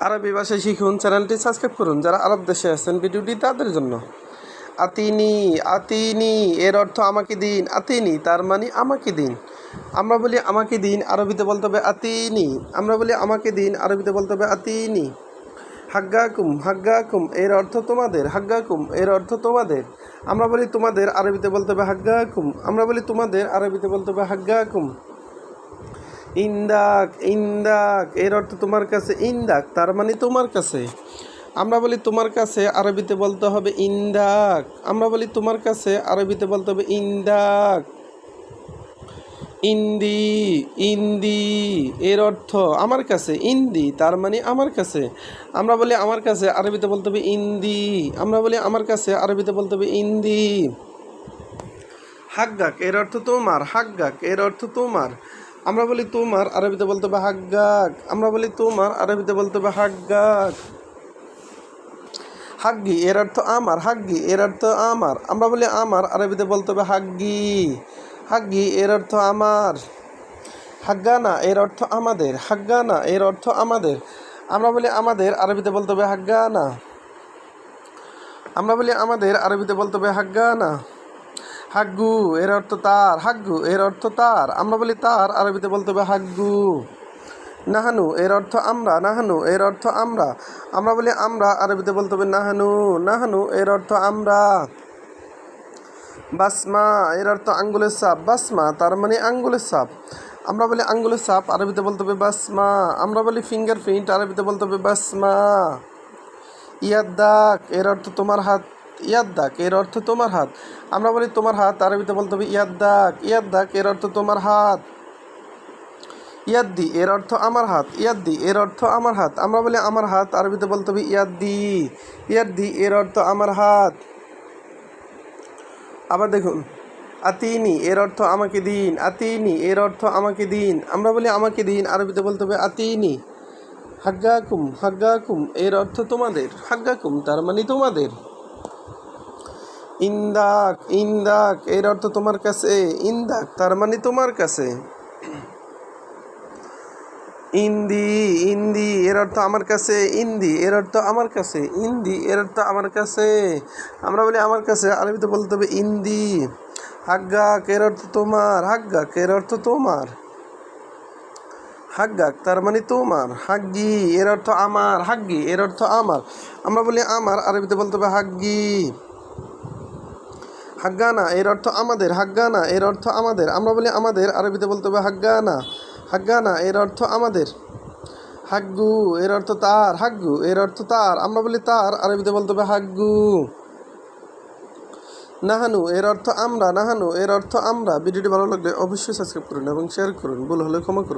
আরবি ভাষায় শিখুন, চ্যানেলটি সাবস্ক্রাইব করুন যারা আরব দেশে আছেন ভিডিওটি তাদের জন্য। আতিনি আতিনি, এর অর্থ আমাকে দিন, আতিনি, তার মানে আমাকে দিন। আমরা বলি আমাকে দিন, আরবিতে বলতে হবে আতিনি। আমরা বলি আমাকে দিন, আরবিতে বলতে হবে আতিনি। হাগ্গাকুম হাগ্গাকুম, এর অর্থ তোমাদের। হাগ্গাকুম, এর অর্থ তোমাদের। আমরা বলি তোমাদের, আরবিতে বলতে হবে হাগ্গাকুম। আমরা বলি তোমাদের, আরবিতে বলতে হবে হাগ্গাকুম। ইন্দাক ইন্দাক, এর অর্থ তোমার কাছে ইন্দাক, তার মানে তোমার কাছে। আমরা বলি তোমার কাছে, আরবিতে বলতে হবে ইন্দাক। আমরা বলি তোমার কাছে, আরবিতে বলতে হবে ইন্দাক। ইন্দি ইন্দি, এর অর্থ আমার কাছে, ইন্দি, তার মানে আমার কাছে। আমরা বলি আমার কাছে, আরবিতে বলতে হবে ইন্দি। আমরা বলি আমার কাছে, আরবিতে বলতে হবে ইন্দি। হাগ্গাক, এর অর্থ তোমার, হাগ্গাক, এর অর্থ তোমার। আমরা বলি তোমার, আরবিতে বলতে হবে হাগ্গাক আমরা বলি তোমার, আরবিতে বলতে হবে হাগ্গাক হাগ্গি, এর অর্থ আমার, হাগ্গি, এর অর্থ আমার। আমরা বলি আমার, আরবিতে বলতে হবে হাগ্গি। হাগ্গি, এর অর্থ আমার। হাগ্গানা, এর অর্থ আমাদের। হাগ্গানা, এর অর্থ আমাদের। আমরা বলি আমাদের, আরবিতে বলতে হবে হাগ্গানা। আমরা বলি আমাদের, আরবিতে বলতে হবে হাগ্গানা। হাগ্গু, এর অর্থ তার, হাগ্গু, এর অর্থ তার। আমরা বলি তার, আরবিতে বলতে হবে হাগ্গু। নাহানু, এর অর্থ আমরা, নাহানু, এর অর্থ আমরা। আমরা বলি আমরা, আরবিতে বলতে হবে নাহানু নাহানু, এর অর্থ আমরা। বাসমা, এর অর্থ আঙ্গুলের সাপ, বাসমা, তার মানে আঙ্গুলের সাপ। আমরা বলি আঙ্গুলের সাপ, আরবিতে বলতে হবে বাসমা। আমরা বলি ফিঙ্গার প্রিন্ট আরবিতে বলতে হবে বাসমা। ইয়াদ্দাক এর অর্থ তোমার হাত ইয়াদ্দাক এর অর্থ তোমার হাত। আমরা বলি তোমার হাত, আরবিতে বলতে হবে ইয়াদ্দাক ইয়াদ্দাক এর অর্থ তোমার হাত। ইয়াদ্দি এর অর্থ আমার হাত। ইয়াদ্দি এর অর্থ আমার হাত। আমরা বলি আমার হাত, আরবিতে বলতে হবে ইয়াদ্দি ইয়াদ্দি এর অর্থ আমার হাত। আবার দেখুন, আতিনি, এর অর্থ আমাকে দিন। আতিনি, এর অর্থ আমাকে দিন। আমরা বলি আমাকে দিন, আরবিতে বলতে হবে আতিনি। হাগ্গাকুম হাগ্গাকুম, এর অর্থ তোমাদের। হাগ্গাকুম, তার মানে তোমাদের। ইন্দাক ইন্দাক, এর অর্থ তোমার কাছে, ইন্দাক, তার মানে তোমার কাছে। ইন্দি ইন্দি, এর অর্থ আমার কাছে, ইন্দি, এর অর্থ আমার কাছে, ইন্দি, এর অর্থ আমার কাছে। আমরা বলি আমার কাছে, আরবিতে বলতে হবে ইন্দি। হাগ্গাক, এর অর্থ তোমার, হাগ্গাক, এর অর্থ তোমার। হাগ্গাক, তার মানে তোমার। হাগ্গি, এর অর্থ আমার, হাগ্গি, এর অর্থ আমার। আমরা বলি আমার, আরবিতে বলতে হবে হাগ্গি। হাগ্গানা, এর অর্থ আমাদের, হাগ্গানা, এর অর্থ আমাদের। আমরা বলি আমাদের, আরবিতে বলতে হবে হাগ্গানা। হাগ্গানা, এর অর্থ আমাদের। হাগ্গু, এর অর্থ তার। হাগ্গু, এর অর্থ তার। আমরা বলি তার, আরবিতে বলতে হবে হাগ্গু। নাহানু, এর অর্থ আমরা। নাহানু, এর অর্থ আমরা। ভিডিওটি ভালো লাগলে অবশ্যই সাবস্ক্রাইব করুন এবং শেয়ার করুন। ভুল হলে ক্ষমা করবেন।